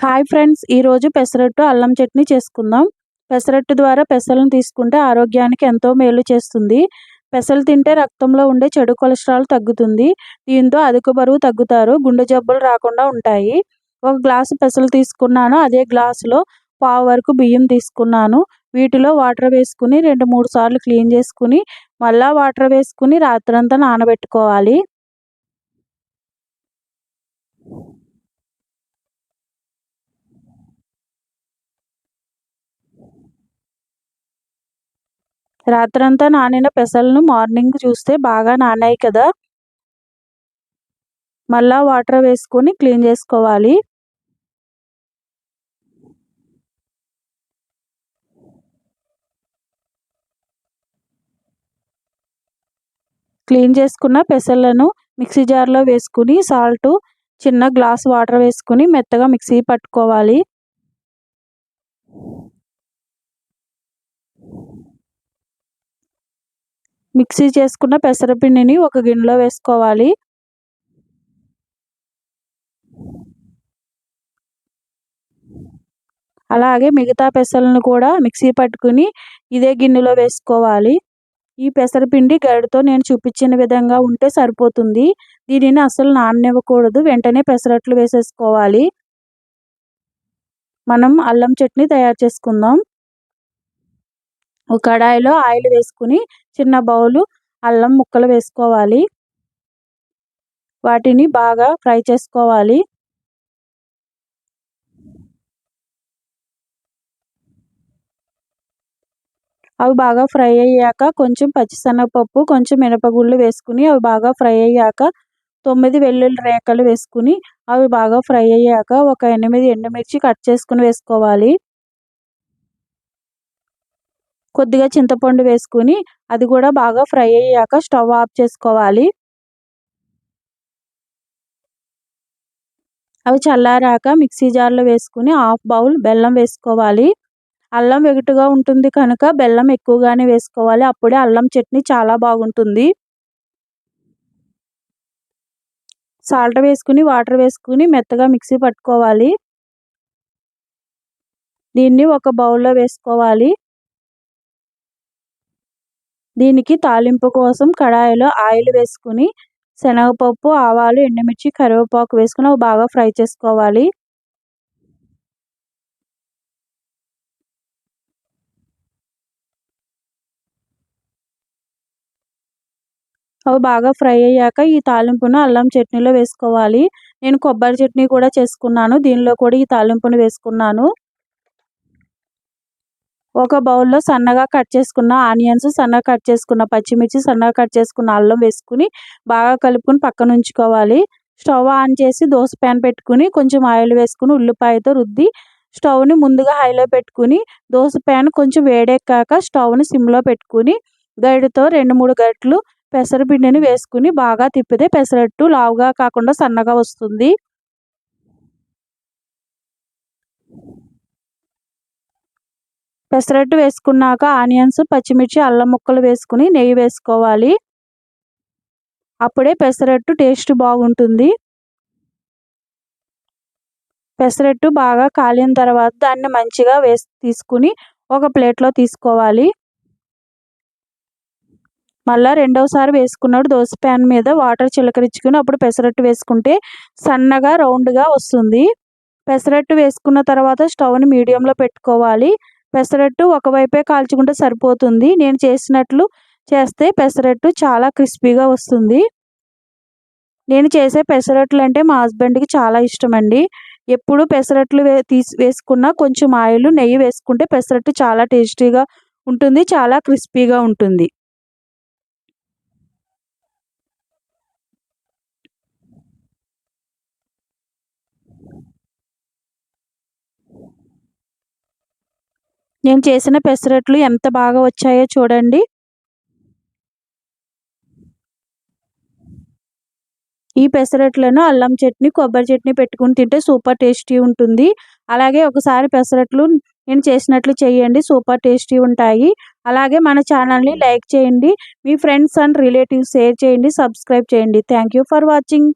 Hi friends ఈరోజు పెసరట్టు అల్లం చట్నీ చేసుకుందాం. పెసరట్టు ద్వారా పెసలను తీసుకుంటే ఆరోగ్యానికి ఎంతో మేలు చేస్తుంది. పెసలు తింటే రక్తంలో ఉండే చెడు కొలెస్ట్రాల్ తగ్గుతుంది. దీంతో అధిక బరువు తగ్గుతారు గుండె జబ్బులు రాకుండా ఉంటాయి. ఒక గ్లాసు పెసలు తీసుకున్నాను అదే గ్లాసులో పావు వరకు బియ్యం తీసుకున్నాను. వీటిలో వాటర్ వేసుకుని రెండు మూడు సార్లు క్లీన్ చేసుకుని మళ్ళీ వాటర్ వేసుకుని రాత్రంతా నానబెట్టుకోవాలి. రాత్రంతా నానిన పెసలను మార్నింగ్ చూస్తే బాగా నానాయి కదా. మళ్ళా వాటర్ వేసుకొని క్లీన్ చేసుకోవాలి. క్లీన్ చేసుకున్న పెసలను మిక్సీ జార్లో వేసుకుని సాల్ట్ చిన్న గ్లాస్ వాటర్ వేసుకుని మెత్తగా మిక్సీ పట్టుకోవాలి. మిక్సీ చేసుకున్న పెసరపిండిని ఒక గిన్నెలో వేసుకోవాలి. అలాగే మిగతా పెసలను కూడా మిక్సీ పట్టుకుని ఇదే గిన్నెలో వేసుకోవాలి. ఈ పెసరపిండి గడితో నేను చూపించిన విధంగా ఉంటే సరిపోతుంది. దీనిని అసలు నాననివ్వకూడదు. వెంటనే పెసరట్లు వేసేసుకోవాలి. మనం అల్లం చట్నీ తయారు చేసుకుందాం. ఒక కడాయిలో ఆయిల్ వేసుకుని చిన్న బౌలు అల్లం ముక్కలు వేసుకోవాలి. వాటిని బాగా ఫ్రై చేసుకోవాలి. అవి బాగా ఫ్రై అయ్యాక కొంచెం పచ్చిశనగపప్పు కొంచెం మినపగుళ్ళు వేసుకుని అవి బాగా ఫ్రై అయ్యాక తొమ్మిది వెల్లుల్లి రేఖలు వేసుకుని అవి బాగా ఫ్రై అయ్యాక ఒక ఎనిమిది ఎండుమిర్చి కట్ చేసుకుని వేసుకోవాలి. కొద్దిగా చింతపండు వేసుకుని అది కూడా బాగా ఫ్రై అయ్యాక స్టవ్ ఆఫ్ చేసుకోవాలి. అవి చల్లారాక మిక్సీ జార్లో వేసుకుని హాఫ్ బౌల్ బెల్లం వేసుకోవాలి. అల్లం వెగుటుగా ఉంటుంది కనుక బెల్లం ఎక్కువగానే వేసుకోవాలి. అప్పుడే అల్లం చట్నీ చాలా బాగుంటుంది. సాల్ట్ వేసుకుని వాటర్ వేసుకుని మెత్తగా మిక్సీ పట్టుకోవాలి. దీన్ని ఒక బౌల్లో వేసుకోవాలి. దీనికి తాలింపు కోసం కడాయిలో ఆయిల్ వేసుకుని శనగపప్పు ఆవాలు ఎండుమిర్చి కరివేపాకు వేసుకుని అవి బాగా ఫ్రై చేసుకోవాలి. అవి బాగా ఫ్రై అయ్యాక ఈ తాలింపును అల్లం చట్నీలో వేసుకోవాలి. నేను కొబ్బరి చట్నీ కూడా చేసుకున్నాను. దీనిలో కూడా ఈ తాలింపును వేసుకున్నాను. ఒక బౌల్లో సన్నగా కట్ చేసుకున్న ఆనియన్స్ సన్నగా కట్ చేసుకున్న పచ్చిమిర్చి సన్నగా కట్ చేసుకున్న అల్లం వేసుకుని బాగా కలుపుకొని పక్కన ఉంచుకోవాలి. స్టవ్ ఆన్ చేసి దోశ ప్యాన్ పెట్టుకుని కొంచెం ఆయిల్ వేసుకుని ఉల్లిపాయతో రుద్ది స్టవ్ని ముందుగా హైలో పెట్టుకుని దోశ ప్యాన్ కొంచెం వేడెక్కాక స్టవ్ని సిమ్లో పెట్టుకుని గరిటతో రెండు మూడు గరిటలు పెసరపిండిని వేసుకుని బాగా తిప్పితే పెసరట్టు లావుగా కాకుండా సన్నగా వస్తుంది. పెసరట్టు వేసుకున్నాక ఆనియన్స్ పచ్చిమిర్చి అల్లం ముక్కలు వేసుకుని నెయ్యి వేసుకోవాలి. అప్పుడే పెసరట్టు టేస్ట్ బాగుంటుంది. పెసరట్టు బాగా కాలిన తర్వాత దాన్ని మంచిగా వేసి తీసుకుని ఒక ప్లేట్లో తీసుకోవాలి. మళ్ళీ రెండవసారి వేసుకున్నాడు దోశ ప్యాన్ మీద వాటర్ చిలకరించుకుని అప్పుడు పెసరట్టు వేసుకుంటే సన్నగా రౌండ్గా వస్తుంది. పెసరట్టు వేసుకున్న తర్వాత స్టవ్ని మీడియంలో పెట్టుకోవాలి. పెసరట్టు ఒకవైపే కాల్చుకుంటే సరిపోతుంది. నేను చేసినట్లు చేస్తే పెసరట్టు చాలా క్రిస్పీగా వస్తుంది. నేను చేసే పెసరట్లు అంటే మా హస్బెండ్కి చాలా ఇష్టం అండి ఎప్పుడు పెసరట్లు వే తీసి వేసుకున్న కొంచెం ఆయిల్ నెయ్యి వేసుకుంటే పెసరట్టు చాలా టేస్టీగా ఉంటుంది చాలా క్రిస్పీగా ఉంటుంది. నేను చేసిన పెసరట్లు ఎంత బాగా వచ్చాయో చూడండి. ఈ పెసరట్లను అల్లం చట్నీ కొబ్బరి చట్నీ పెట్టుకుని తింటే సూపర్ టేస్టీ ఉంటుంది. అలాగే ఒకసారి పెసరట్లు నేను చేసినట్లు చేయండి సూపర్ టేస్టీ ఉంటాయి. అలాగే మన ఛానల్ని లైక్ చేయండి మీ ఫ్రెండ్స్ అండ్ రిలేటివ్స్ షేర్ చేయండి సబ్స్క్రైబ్ చేయండి. Thank for watching.